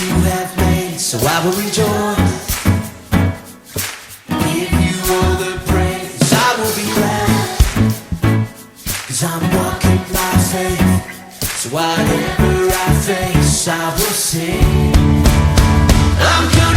you have made, so I will rejoice. Give you all the praise, I will be glad. Cause I'm walking by faith, so whatever I face, I will sing. I'm coming.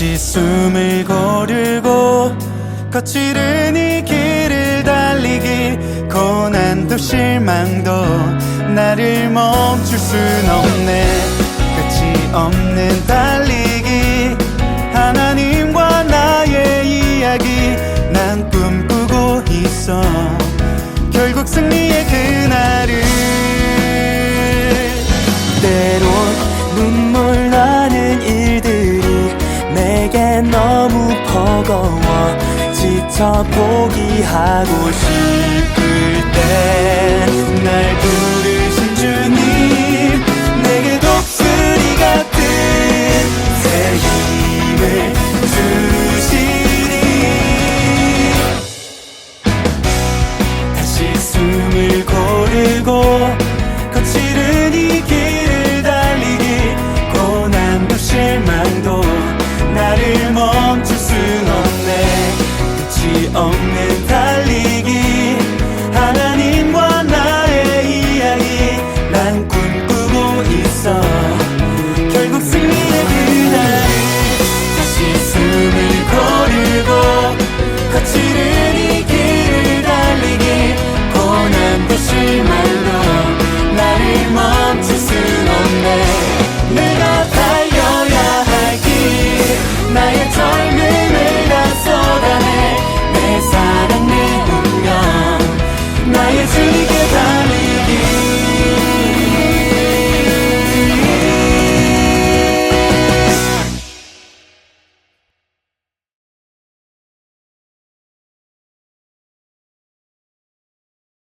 같이 숨을 고르고 거칠은 이 길을 달리기 고난도 실망도 나를 멈출 순 없네. 끝이 없는 달리 무거워 지쳐 포기하고 싶을 때 날 부르